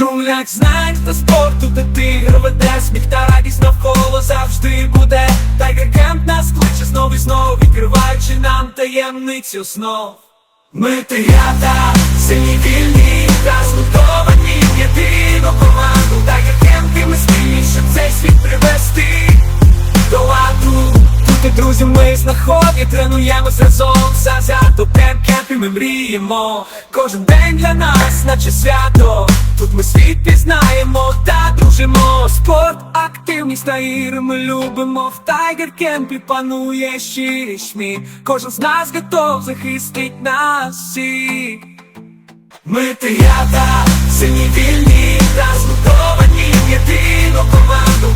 джунглях знань та спорту, де тигр веде сміх та радість навколо завжди буде. Тайгер Кемп нас кличе знов і знов, відкриваючи нам таємницю снов. Ми ти я та сині згуртовані знаході, тренуємось разом за зято кемпі ми мріємо. Кожен день для нас, наче свято. Тут ми світ пізнаємо та дружимо. Спорт, активність та ігри ми любимо. В Тайгер Кемпі панує щирість мій. Кожен з нас готов захистить нас всіх. Ми тигрята, сині вільні та згуртовані в єдину команду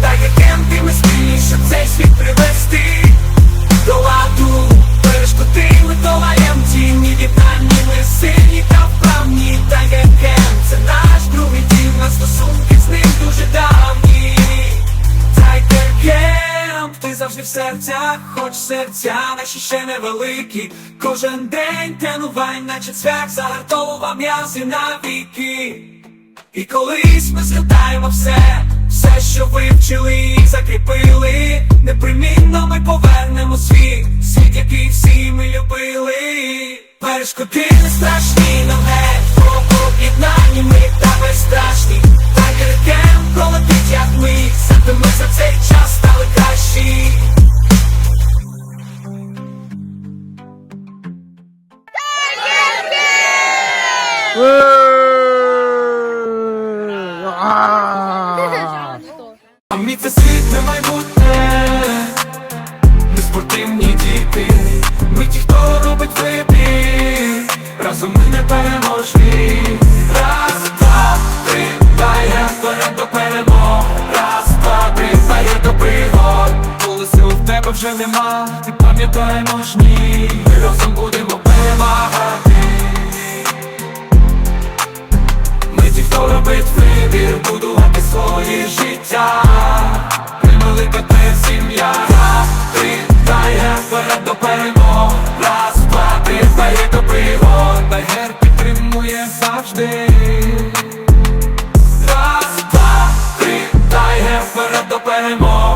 завжди в серцях, хоч серця наші ще невеликі. Кожен день тренувань, наче цвях, загартовував м'язи навіки. І колись ми згадаємо все, все, що вивчили і закріпили. Непримінно ми повернемо світ, світ, який всі ми любили. Перешкоди не страшні, мій це світ не майбутнє, ми спортивні діти, ми ті, хто робить вибір, разом ми не переможні. Раз, два, три, дай вперед до перемог. Раз, два, три, дай до пригод. Коли сил в тебе вже нема, ти пам'ятай можні, ми разом будемо перемагати. Робить вибір, будувати своє життя. невелика велика те сім'я. Раз, три, дає вперед до перемог. Раз, два, три, дає до пригод. Тайгер підтримує завжди. Раз, два, три, дає вперед до перемог.